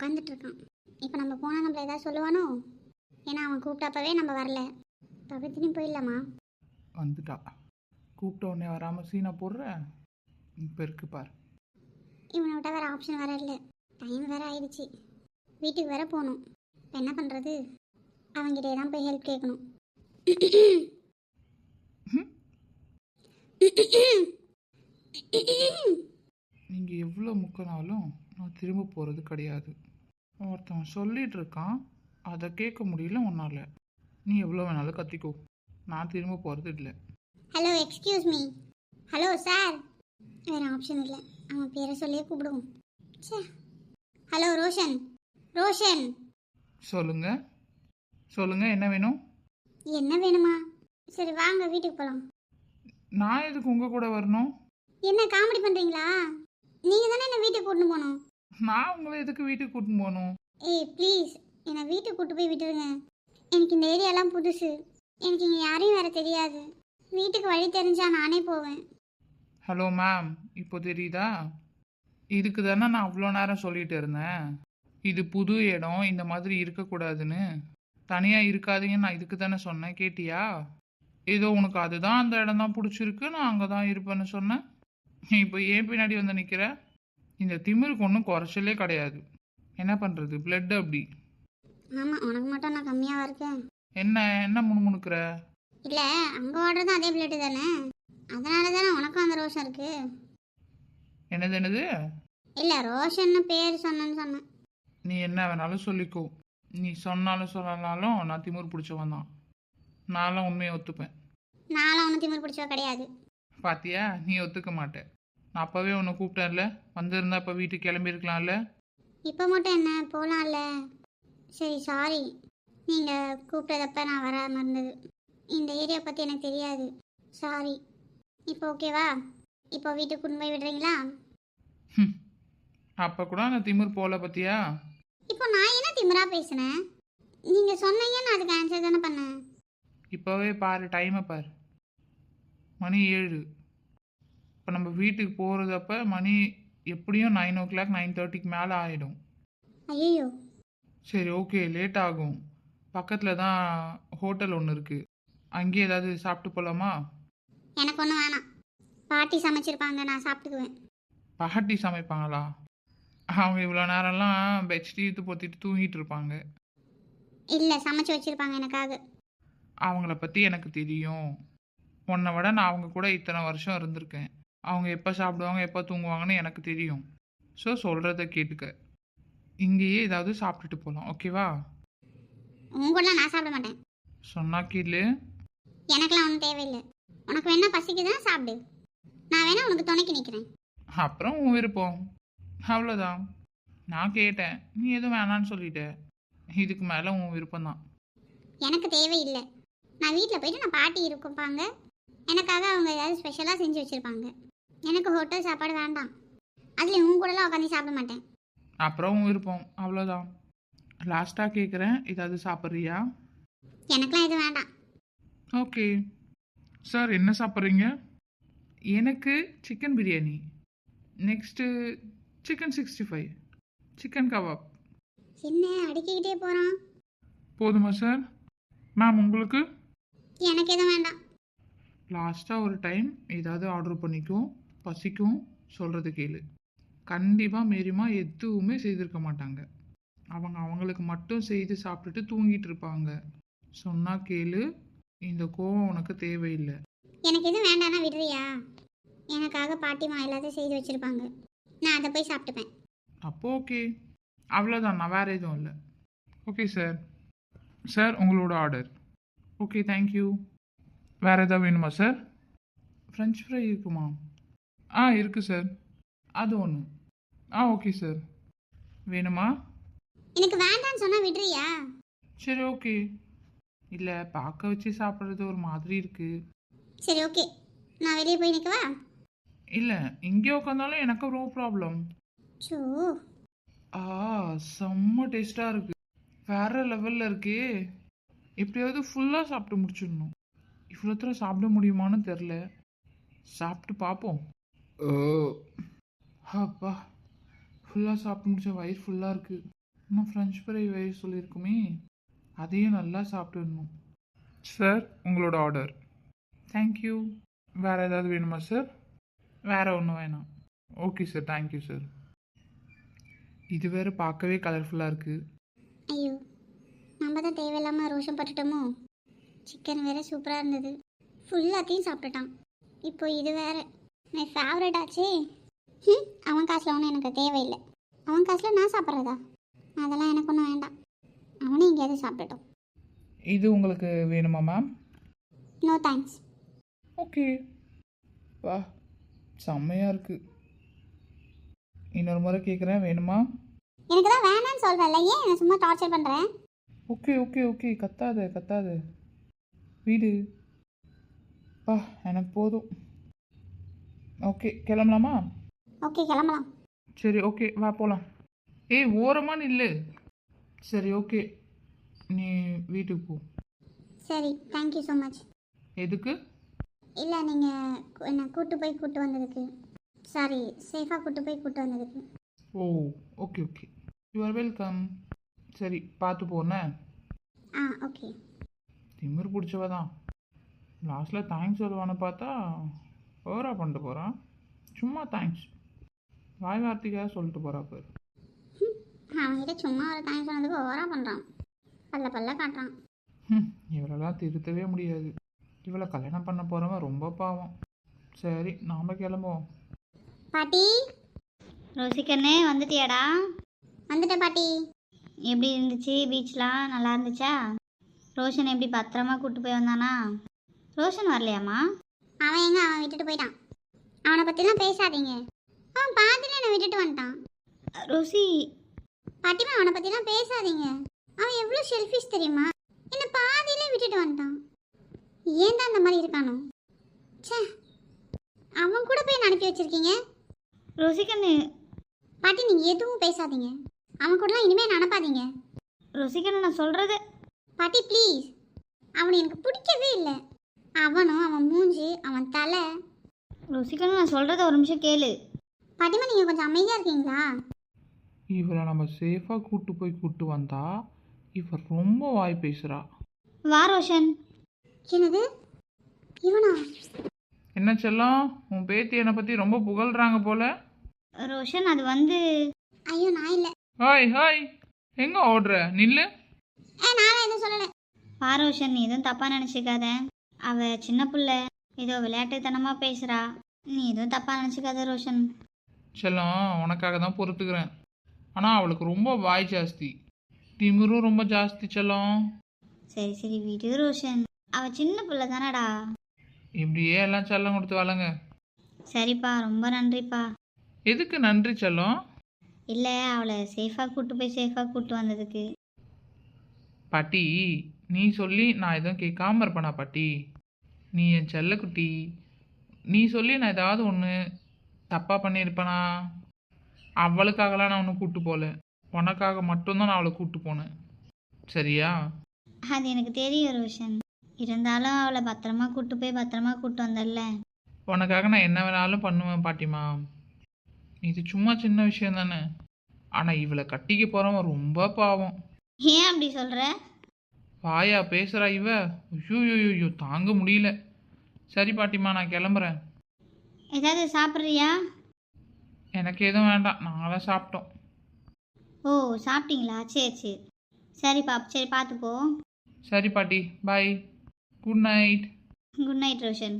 உட்காந்துட்டு இருக்கான் இப்போ நம்ம போனால் நம்மள ஏதாவது சொல்லுவானோ? ஏன்னா அவன் கூப்பிட்டப்பவே நம்ம வரல. பவித்தினி போயிடலாமா? வந்துட்டா. கூப்பிட்ட உடனே வராமல் சீனை போடுற? இப்போ இருக்கு பார். இவனை விட்ட வேறு ஆப்ஷன் வேற இல்லை. டைம் வேற ஆயிடுச்சு. வீட்டுக்கு வேற போகணும். இப்போ என்ன பண்ணுறது அவங்கிட்டே தான் போய் ஹெல்ப் கேட்கணும். நீங்கள் எவ்வளோ முக்கினாலும் நான் திரும்ப போகிறது கிடையாது. ஒருத்தன் சொல்லிட்டு இருக்கான் அதை கேட்க முடியல உன்னால். நீ எவ்வளோ வேணாலும் கத்திக்கோ. நான் திரும்ப போகிறது இல்லை. Hello excuse me hello sir வேறு ஆப்ஷன் இல்லை. அவன் பேரை சொல்லியே கூப்பிடுவோம். ச்சே. ஹலோ ரோஷன். ரோஷன். சொல்லுங்க. சொல்லுங்க என்ன வேணும்? என்ன வேணுமா? சரி வாங்க வீட்டுக்கு போகலாம் நான் எதுக்கு உங்கள் கூட வரணும்? என்ன காமெடி பண்ணுறீங்களா நீங்கள் தானே என்னை வீட்டுக்கு கூட்டின்னு போகணும்? நான் உங்களை எதுக்கு வீட்டுக்கு கூட்டின்னு போகணும்? ஏய் ப்ளீஸ் என்னை வீட்டுக்கு கூட்டு போய் விட்டுருங்க. எனக்கு இந்த ஏரியாலாம் புதுசு. எனக்கு இங்கே யாரையும் வேற தெரியாது. வீட்டுக்கு வழி தெரிஞ்சா நானே போவேன். ஹலோ மேம் இப்போ தெரியுதா? இதுக்கு தானே நான் அவ்வளோ நேரம் சொல்லிட்டு இருந்தேன். இது புது இடம் இந்த மாதிரி இருக்கக்கூடாதுன்னு. தனியாக இருக்காதீங்கன்னு நான் இதுக்கு தானே சொன்னேன். கேட்டியா? ஏதோ உனக்கு அதுதான் அந்த இடம் தான் பிடிச்சிருக்கு நான் அங்கே தான் இருப்பேன்னு சொன்னேன். நீ இப்போ ஏன் பின்னாடி வந்து நிற்கிற இந்த திமிருக்கு ஒன்றும் குறைச்சலே கிடையாது. என்ன பண்ணுறது பிளட் அப்படி. ஆமாம் உனக்கு மட்டும் நான் கம்மியாக இருக்கேன் என்ன என்ன முணுமுணுக்கிற? இல்லை அங்கே ஓடுறதும் அதே பிளேட்டு தானே? அதனால தானே உனக்கும் அந்த ரோஷன் இருக்கு? என்னது என்னது? இல்லை ரோஷன்னு பேர் சொன்னேன்னு சொன்னேன். நீ என்ன வேணாலும் சொல்லிக்கோ. நீ சொன்னாலும் சொல்லனாலும் நான் திமிர் பிடிச்சவன் தான். நான்லாம் உண்மையை ஒத்துப்பேன். நானும் ஒன்றும் திமிர் பிடிச்சவ கிடையாது. பாத்தியா? நீ ஒத்துக்க மாட்டே. நான் அப்போவே உன்னை கூப்பிட்டேன்ல. வந்திருந்தா இப்போ வீட்டுக்கு கிளம்பியிருக்கலாம்ல? இப்போ மட்டும் என்ன? போகலாம்ல சரி சாரி நீங்கள் கூப்பிட்டதப்ப நான் வராமல் இருந்தது. இந்த ஏரியா பற்றி எனக்கு தெரியாது. சாரி இப்போ ஓகேவா இப்போ வீட்டுக்கு கொண்டு போய் விடுறீங்களா? அப்போ கூட அந்த திமிர் போல பத்தியா? இப்போ நான் என்ன திமிரா பேசுனேன்? நீங்கள் சொன்னீங்க நான் அதுக்கு ஆன்சர் தானே பண்ணேன். இப்போவே பாரு டைமை பாரு. மணி ஏழு. இப்போ நம்ம வீட்டுக்கு போகிறதப்ப மணி எப்படியும் நைன் ஓ கிளாக் நைன் தேர்ட்டிக்கு மேலே ஆகிடும் ஐயோ சரி ஓகே லேட் ஆகும். பக்கத்தில் தான் ஹோட்டல் ஒன்று இருக்குது அங்கேயே ஏதாவது சாப்பிட்டு போகலாமா எனக்கு ஒன்றும் வேணாம். பாட்டி சமைச்சிருப்பாங்க நான் சாப்பிட்டுக்குவேன். பாட்டி சமைப்பாங்களா? அவங்க இவ்வளோ நேரம்லாம் பெட்ஷீட் இழுத்து பொத்திட்டு தூங்கிட்டு இருப்பாங்க. இல்லை சமைச்சு வச்சுருப்பாங்க எனக்காக. அவங்கள பற்றி எனக்கு தெரியும். உன்னை விட நான் அவங்க கூட இத்தனை வருஷம் இருந்திருக்கேன். அவங்க எப்போ சாப்பிடுவாங்க எப்போ தூங்குவாங்கன்னு எனக்கு தெரியும். ஸோ சொல்கிறத கேட்டுக்க. இங்கேயே ஏதாவது சாப்பிட்டுட்டு போகலாம் ஓகேவா? உங்க கூடலாம் நான் சாப்பிட மாட்டேன். சொன்னா கீழே எனக்கெல்லாம் ஒன்றும் தேவையில்லை. உனக்கு வேணா பசிக்குதுன்னா சாப்பிடு. நான் வேணா உனக்கு துணைக்கு நிற்கிறேன் அப்புறம் உன் விருப்பம். அவ்வளோதான் நான் கேட்டேன் நீ எதுவும் வேணான்னு சொல்லிட்ட. இதுக்கு மேலே உன் விருப்பம்தான். எனக்கு தேவையில்லை. நான் வீட்டில் போயிட்டு நான் பாட்டி இருக்கும்பாங்க எனக்காக அவங்க ஏதாவது ஸ்பெஷலாக செஞ்சு வச்சுருப்பாங்க. எனக்கு ஹோட்டல் சாப்பாடு வேண்டாம். அதில் உங்க கூடலாம் உட்காந்து சாப்பிட மாட்டேன். அப்புறம் உன் விருப்பம். அவ்வளோதான் லாஸ்ட்டாக கேட்குறேன் ஏதாவது சாப்பிட்றியா? எனக்கெலாம் எதுவும் வேண்டாம். ஓகே சார் என்ன சாப்பிட்றீங்க? எனக்கு chicken biryani next chicken sixty five chicken kebab என்ன அடிக்கிக்கிட்டே போகிறான் போதுமா சார் மேம் உங்களுக்கு? எனக்கு எதுவும் வேண்டாம். லாஸ்ட்டாக ஒரு டைம் ஏதாவது ஆர்டர் பண்ணிக்கும் பசிக்கும் சொல்கிறது கேளு. கண்டிப்பாக மேரிமா எதுவுமே செய்திருக்க மாட்டாங்க. அவங்க அவங்களுக்கு மட்டும் செய்து சாப்பிட்டுட்டு தூங்கிட்டு இருப்பாங்க. சொன்னா கேளு இந்த கோவம் உனக்கு தேவையில்லை. எனக்கு எதுவும் வேண்டாம்னா விடுறியா? எனக்காக பாட்டிமா எல்லாத்தையும் செய்து வச்சுருப்பாங்க. நான் அதை போய் சாப்பிட்டுப்பேன். அப்போ ஓகே. அவ்வளோதான் நான் வேறு எதுவும் இல்லை. Okay sir. சார் உங்களோட ஆர்டர். ஓகே தேங்க்யூ வேறு எதாவது வேணுமா சார்? ஃப்ரெஞ்ச் ஃப்ரை இருக்குமா? ஆ இருக்குது சார். அது ஒன்று ஆ ஓகே சார். வேணுமா? எனக்கு வேண்டாம்னு சொன்னால் விடுறியா? சரி ஓகே. இல்லை பார்க்க வச்சு சாப்பிட்றது ஒரு மாதிரி இருக்குது சரி ஓகே. நான் வெளியே போய் நிற்கவா இல்லை இங்கே உட்காந்தாலும் எனக்கு நோ ப்ராப்ளம் ஸோ ஆ செம்ம டேஸ்ட்டாக இருக்கு. வேற லெவலில் இருக்கே. எப்படியாவது ஃபுல்லாக சாப்பிட்டு முடிச்சிடணும். இவ்வளோ தூரம் சாப்பிட முடியுமான்னு தெரில சாப்பிட்டு பார்ப்போம் ஓ. அப்பா ஃபுல்லாக சாப்பிட்டு முடிச்ச வயிறு ஃபுல்லாக இருக்கு. இன்னும் ஃப்ரெஞ்ச் ஃப்ரை வே சொல்லியிருக்குமே அதையும் நல்லா சாப்பிட்டுடணும் சார் உங்களோட ஆர்டர் தேங்க்யூ வேறு ஏதாவது வேணுமா சார் வேறு ஒன்றும் வேணாம். ஓகே சார் தேங்க்யூ சார் இது வேறு பார்க்கவே கலர்ஃபுல்லாக இருக்குது ஐயோ. நம்ம தான் தேவையில்லாமல் ரோஷம் பட்டுட்டோமோ? சிக்கன் வேற சூப்பராக இருந்தது. ஃபுல்லாத்தையும் சாப்பிட்டுட்டான். இப்போ இது வேற. மை ஃபேவரட் ஆச்சே ஹம், அவன் காசில் ஒன்றும் எனக்கு தேவையில்லை. அவன் காசில் நான் சாப்பிட்றதா? அதெல்லாம் எனக்கு ஒன்றும் வேண்டாம். அவனும் எங்கேயாவது சாப்பிட்டுட்டோம் இது உங்களுக்கு வேணுமா மேம் நோ தேங்க்ஸ் ஓகே வா செம்மையாக இருக்குது இன்னொரு முறை கேட்குறேன் வேணுமா? எனக்கு தான் வேணான்னு சொல்கிறேன்ல ஏன் என்னை சும்மா டார்ச்சர் பண்ணுறேன் ஓகே ஓகே ஓகே கத்தாத கத்தாத. வீடு. பா எனக்கு போதும். ஓகே கிளம்பலாமா? ஓகே கிளம்பலாம். சரி ஓகே வா போகலாம் ஏய் ஓரமா நில்லு. சரி ஓகே. நீ வீட்டுக்கு போ. சரி தேங்க்யூ ஸோ மச் எதுக்கு? இல்லை நீங்கள் என்னை கூட்டு போய் கூட்டு வந்ததுக்கு. சாரி சேஃபாக கூட்டு போய் கூட்டு வந்ததுக்கு. ஓ okay okay. You are welcome சரி பார்த்து போனே ஆ ஓகே. திமிர் பிடிச்சவ தான் லாஸ்ட்டில் தேங்க்ஸ் சொல்லுவான்னு பார்த்தா ஓவரா பண்ணிட்டு போகிறான் சும்மா தேங்க்ஸ் வாய் வார்த்தைக்காக சொல்லிட்டு போகிறா பேர். அவன்கிட்ட சும்மா ஒரு தேங்க்ஸ் சொன்னதுக்கு ஓவரா பண்ணுறான் பல்ல பல்ல காட்டுறான். ம் இவளெல்லாம் திருத்தவே முடியாது. இவளை கல்யாணம் பண்ண போகிறவன் ரொம்ப பாவம். சரி நாம் கிளம்புவோம். பாட்டி? ரோசிக்கண்ணே வந்துட்டியாடா? வந்துட்டேன் பாட்டி. எப்படி இருந்துச்சு? பீச்லாம் நல்லா இருந்துச்சா? ரோஷன் எப்படி பத்திரமா கூட்டு போய் வந்தானா? ரோஷன் வரலையாம்மா? அவன் எங்க? அவன் விட்டுட்டு போயிட்டான். அவனை பற்றிலாம் பேசாதீங்க. அவன் பார்த்துட்டு என்னை விட்டுட்டு வந்துட்டான். ரோசி. பாட்டிமா அவனை பற்றிலாம் பேசாதீங்க. அவன் எவ்வளோ செல்ஃபிஷ் தெரியுமா? என்னை பாதியிலே விட்டுட்டு வந்துட்டான். ஏன் தான் அந்த மாதிரி இருக்கானோ? ச்சே. அவன் கூட போய் அனுப்பி வச்சிருக்கீங்க? ரோசிக்கண்ணு பாட்டி நீங்கள் எதுவும் பேசாதீங்க. அவன் கூடலாம் இனிமேல் அனுப்பாதீங்க. ரோசிக்கண்ணு நான் சொல்கிறது பாட்டி ப்ளீஸ் அவனை எனக்கு பிடிக்கவே இல்லை. அவனும் அவன் மூஞ்சி அவன் தலை. ரோசிக்கண்ணு நான் சொல்கிறத ஒரு நிமிஷம் கேளு. பாட்டிமா நீங்கள் கொஞ்சம் அமைதியாக இருக்கீங்களா? இவளை நம்ம சேஃபாக கூட்டு போய் கூட்டு வந்தா இவ ரொம்ப வாய் பேசுகிறா வா ரோஷன். என்னது? இவனா? என்ன செல்லம் உன் பேத்தி என்னை பற்றி ரொம்ப புகழ்றாங்க போல. ரோஷன் அது வந்து ஐயோ நான் இல்லை. Hi hi. எங்கே ஓடுற நில்லு. ஏ நானும் எதுவும் சொல்லலை. வா ரோஷன் நீ எதுவும் தப்பாக நினச்சிக்காத. அவ சின்ன புள்ள ஏதோ விளையாட்டுத்தனமாக பேசுகிறா நீ எதுவும் தப்பாக நினச்சிக்காத ரோஷன். செல்லம் உனக்காக தான் பொறுத்துக்கிறேன். ஆனால் அவளுக்கு ரொம்ப வாய் ஜாஸ்தி. திமிரும் ரொம்ப ஜாஸ்தி செல்லம். சரி சரி விடு ரோஷன். அவ சின்ன புள்ள தானடா. இப்படியே எல்லாம் செல்லம் கொடுத்து வளங்க சரிப்பா ரொம்ப நன்றிப்பா. எதுக்கு நன்றி செல்லம்? இல்லை அவளை சேஃபாக கூட்டு போய் சேஃபாக கூட்டு வந்ததுக்கு. பாட்டி நீ சொல்லி நான் எதுவும் கேட்காம இருப்பேனா பாட்டி? நீ என் செல்லக்குட்டி. நீ சொல்லி நான் ஏதாவது ஒன்று தப்பாக பண்ணியிருப்பேனா? அவளுக்காகலாம் நான் ஒன்றும் கூட்டு போகல. உனக்காக மட்டும்தான் நான் அவளை கூட்டு போனேன். சரியா? அது எனக்கு தெரியும் ரோஷன். இருந்தாலும் அவளை பத்திரமா கூட்டு போய் பத்திரமா கூட்டு வந்தல்ல. உனக்காக நான் என்ன வேணாலும் பண்ணுவேன் பாட்டிமா இது சும்மா சின்ன விஷயம் தானே. ஆனால் இவளை கட்டிக்க போகிறவன் ரொம்ப பாவம். ஏன் அப்படி சொல்கிற வாயா பேசுகிறா இவ. ஐயோ தாங்க முடியல. சரி பாட்டிமா நான் கிளம்புறேன். ஏதாவது சாப்பிட்றியா? எனக்கு எதுவும் வேண்டாம். நாங்களாம் சாப்பிட்டோம். ஓ சாப்பிட்டீங்களா? சரி சரி. சரிப்பா சரி பார்த்துப்போ சரி பாட்டி. Bye good night good night Roshan.